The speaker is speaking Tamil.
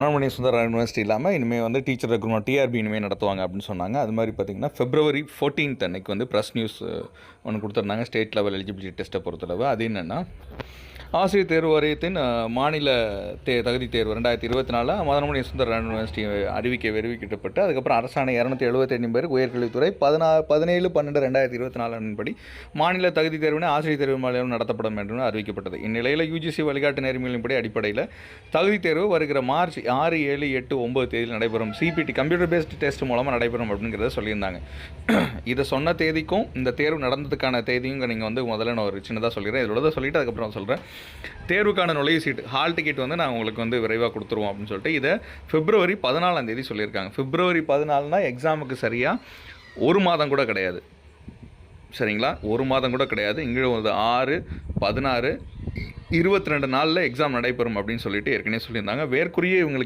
மணி சுந்தரா யூனிவர்சிட்டி இல்லாமல் இனிமேல் வந்து டீச்சர் ரெக்ரூட்மெண்ட் டிஆர்பி இனிமேல் நடத்துவாங்க அப்படின்னு சொன்னாங்க. அது மாதிரி பார்த்தீங்கன்னா ஃபெப்ரவரி 14th அன்னைக்கு வந்து ப்ரெஸ் நியூஸ் ஒன்று கொடுத்துருந்தாங்க. ஸ்டேட் லெவல் எலிஜிபிலிட்டி டெஸ்ட்டை பொறுத்தளவு. அது என்னென்னா ஆசிரியர் தேர்வு வாரியத்தின் மாநில தே தகுதி தேர்வு ரெண்டாயிரத்தி இருபத்தி நாலில் மதனமணி சுந்தர யூனிவர்சிட்டி அறிவிக்க வெறிவிக்கப்பட்டு அதுக்கப்புறம் அரசாணை இரநூத்தி எழுபத்தெட்டு பேர் உயர்கல்வித்துறை பதினா பதினேழு பன்னெண்டு ரெண்டாயிரத்தி இருபத்தி நாலு படி மாநில தகுதி தேர்வினை ஆசிரியர் தேர்வு மாநிலம் நடத்தப்படும் என்று அறிவிக்கப்பட்டது. இந்நிலையில் யூஜிசி வழிகாட்டு நெறிமுறைகளின்படி அடிப்படையில் தகுதி தேர்வு வருகிற மார்ச் ஆறு ஏழு எட்டு ஒன்பது தேதியில் நடைபெறும் சிபிடி கம்ப்யூட்டர் பேஸ்டு டெஸ்ட் மூலமாக நடைபெறும் அப்படிங்கிறத சொல்லியிருந்தாங்க. இதை சொன்ன தேதிக்கும் இந்த தேர்வு நடந்ததுக்கான தேதியும் நீங்கள் வந்து முதல்ல நான் ஒரு சின்னதாக சொல்லிடுறேன். இதோட தான் சொல்லிவிட்டு அதுக்கப்புறம் சொல்கிறேன் தேர்வுக்கான நுழைவு சீட்டு ஹால் டிக்கெட் வந்து நான் உங்களுக்கு வந்து விரைவாக கொடுத்துருவோம் அப்படின்னு சொல்லிட்டு இதை பிப்ரவரி பதினாலாம் தேதி சொல்லியிருக்காங்க. பிப்ரவரி பதினாலுனா எக்ஸாமுக்கு சரியாக ஒரு மாதம் கூட கிடையாது. சரிங்களா? ஒரு மாதம் கூட கிடையாது. இங்கே வந்து ஆறு பதினாறு இருபத்தி ரெண்டு நாளில் எக்ஸாம் நடைபெறும் அப்படின்னு சொல்லிட்டு ஏற்கனவே சொல்லியிருந்தாங்க. வேர்க்குரிய இவங்களுக்கு